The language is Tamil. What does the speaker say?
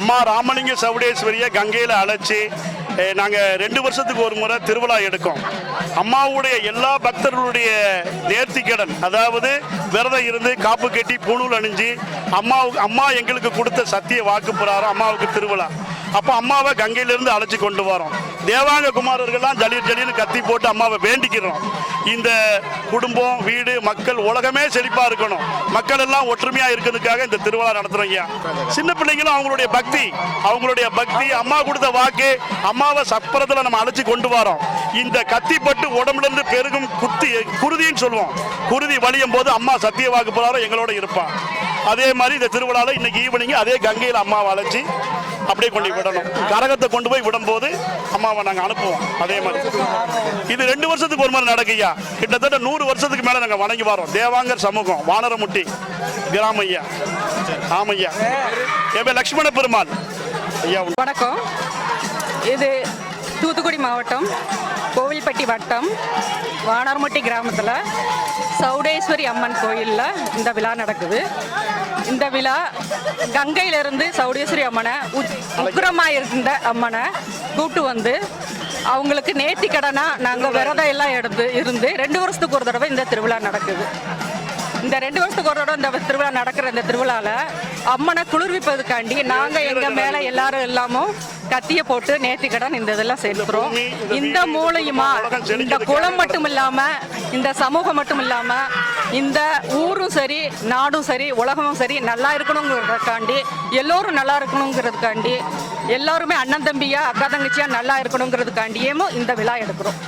அம்மா ராமலிங்க சவுடேஸ்வரியை கங்கையில் அழைச்சி நாங்கள் ரெண்டு வருஷத்துக்கு ஒரு முறை திருவிழா எடுக்கோம். அம்மாவுடைய எல்லா பக்தர்களுடைய நேர்த்திக்கடன் அதாவது விரதம் இருந்து காப்பு கட்டி பூணூல் அணிஞ்சு அம்மாவுக்கு அம்மா எங்களுக்கு கொடுத்த சத்திய வாக்கு பிரகாரம் அம்மாவுக்கு திருவிழா. அப்போ அம்மாவை கங்கையிலிருந்து அழைச்சி கொண்டு வரோம். தேவாங்க குமாரர்கள்லாம் ஜலீர் ஜலீர்னு கத்தி போட்டு அம்மாவை வேண்டிக்கிறோம். இந்த குடும்பம் வீடு மக்கள் உலகமே செழிப்பாக இருக்கணும். மக்கள் எல்லாம் ஒற்றுமையாக இருக்கிறதுக்காக இந்த திருவிழா நடத்துகிறோம் ஐயா. சின்ன பிள்ளைங்களும் அவங்களுடைய பக்தி அவங்களுடைய பக்தி அம்மா கொடுத்த வாக்கு அம்மாவை சப்பரத்தில் நம்ம அழைச்சி கொண்டு வரோம். இந்த கத்திப்பட்டு உடம்புலருந்து பெருகும் குத்தி குருதின்னு சொல்லுவோம். குருதி வலியும் போது அம்மா சத்திய வாக்கு போகிறாரோ எங்களோட இருப்பான் அதே மாதிரி இந்த திருவிழாவில் இன்னைக்கு ஈவினிங் அதே கங்கையில் அம்மாவை அழைச்சி அப்படியே கொண்டு போய் விடணும். கரகத்தை கொண்டு போய் விடும்போது அம்மாவை நாங்கள் அனுப்புவோம். அதே மாதிரி. இது ரெண்டு வருஷத்துக்கு ஒரு மாதிரி நடக்குய்யா. கிட்டத்தட்ட நூறு வருஷத்துக்கு மேலே நாங்கள் வணங்கி வரோம். தேவாங்கர் சமூகம் வானரமுட்டி கிராம ஐயா ஆமையா. என் பேர் லக்ஷ்மண பெருமாள். ஐயா வணக்கம். இது தூத்துக்குடி மாவட்டம். கோவில்பட்டி வட்டம் வானர்மட்டி கிராமத்தில் சௌடேஸ்வரி அம்மன் கோயிலில் இந்த விழா நடக்குது. இந்த விழா கங்கையிலிருந்து சௌடேஸ்வரி அம்மனை உக்ரமாக உக்கிரமா இருந்த அம்மனை கூட்டு வந்து அவங்களுக்கு நேர்த்தி கடனாக நாங்கள் விரதம் எல்லாம் எடுத்து இருந்து ரெண்டு வருஷத்துக்கு ஒரு தடவை இந்த திருவிழா நடக்குது. இந்த ரெண்டு வருஷத்துக்கு ஒரு தடவை இந்த திருவிழா நடக்கிற இந்த திருவிழாவில் அம்மனை குளிர்விப்பதுக்காண்டி நாங்கள் எங்கள் மேலே எல்லாரும் எல்லாமும் கத்திய போட்டு நேர்த்திக்கடன் இந்த இதெல்லாம் செலுத்துறோம். இந்த மூலியமா இந்த குளம் மட்டும் இல்லாம இந்த சமூகம் மட்டும் இல்லாம இந்த ஊரும் சரி நாடும் சரி உலகமும் சரி நல்லா இருக்கணுங்கிறதுக்காண்டி எல்லோரும் நல்லா இருக்கணுங்கிறதுக்காண்டி எல்லாருமே அண்ணன் தம்பியா அக்கா தங்கச்சியா நல்லா இருக்கணுங்கிறதுக்காண்டியும் இந்த விழா எடுக்கிறோம்.